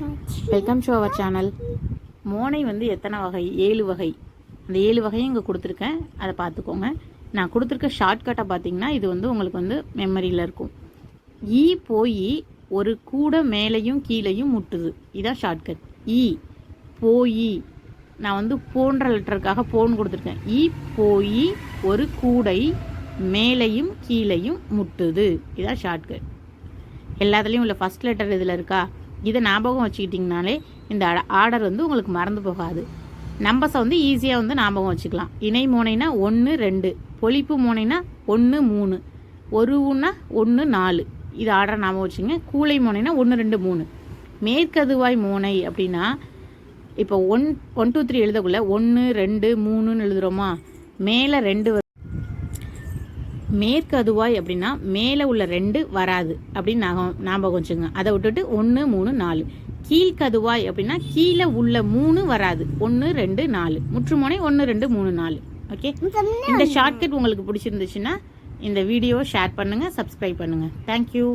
Welcome to our channel மோனை வந்து எத்தனை வகை? ஏழு வகை. அந்த ஏழு வகையும் இங்கே கொடுத்துருக்கேன். அதை பார்த்துக்கோங்க. நான் கொடுத்துருக்க ஷார்ட்கட்டை பார்த்தீங்கன்னா இது வந்து உங்களுக்கு வந்து மெமரியில் இருக்கும். E ஈ போய் ஒரு கூட மேலேயும் கீழேயும் முட்டுது. இதான் ஷார்ட்கட் ஈ போய் நான் வந்து போன்ற லெட்டருக்காக போன் கொடுத்துருக்கேன். ஈ e போய் ஒரு கூடை மேலேயும் கீழேயும் முட்டுது. இதான் ஷார்ட்கட் எல்லாத்துலேயும் உள்ள ஃபஸ்ட் லெட்டர் இதில் இருக்கா? இதை ஞாபகம் வச்சுக்கிட்டிங்கனாலே இந்த ஆர்டர் வந்து உங்களுக்கு மறந்து போகாது. நம்பர்ஸை வந்து ஈஸியாக வந்து ஞாபகம் வச்சுக்கலாம். இணை மூனைனா ஒன்று ரெண்டு. பொழிப்பு மூனைனா ஒன்று மூணு. ஒரு ஊனா ஒன்று நாலு. இது ஆர்டர் ஞாபகம் வச்சுங்க கூளை மூனைனா ஒன்று ரெண்டு மூணு. மேற்கதுவாய் மூனை அப்படின்னா இப்போ ஒன் ஒன் டூ த்ரீ எழுதக்குள்ள ஒன்று ரெண்டு மூணுன்னு எழுதுகிறோமா மேலே ரெண்டு மேற்கு அதுவாய் அப்படின்னா மேலே உள்ள ரெண்டு வராது அப்படின்னு ஞாபகம் ஞாபகம் வச்சுங்க அதை விட்டுட்டு ஒன்று மூணு நாலு. கீழ்கதுவாய் அப்படின்னா கீழே உள்ள மூணு வராது. ஒன்று ரெண்டு நாலு. முற்றுமுனை ஒன்று ரெண்டு மூணு நாலு. ஓகே இந்த ஷார்ட்கட் உங்களுக்கு பிடிச்சிருந்துச்சுன்னா இந்த வீடியோவை ஷேர் பண்ணுங்கள் சப்ஸ்கிரைப் பண்ணுங்கள் தேங்க்யூ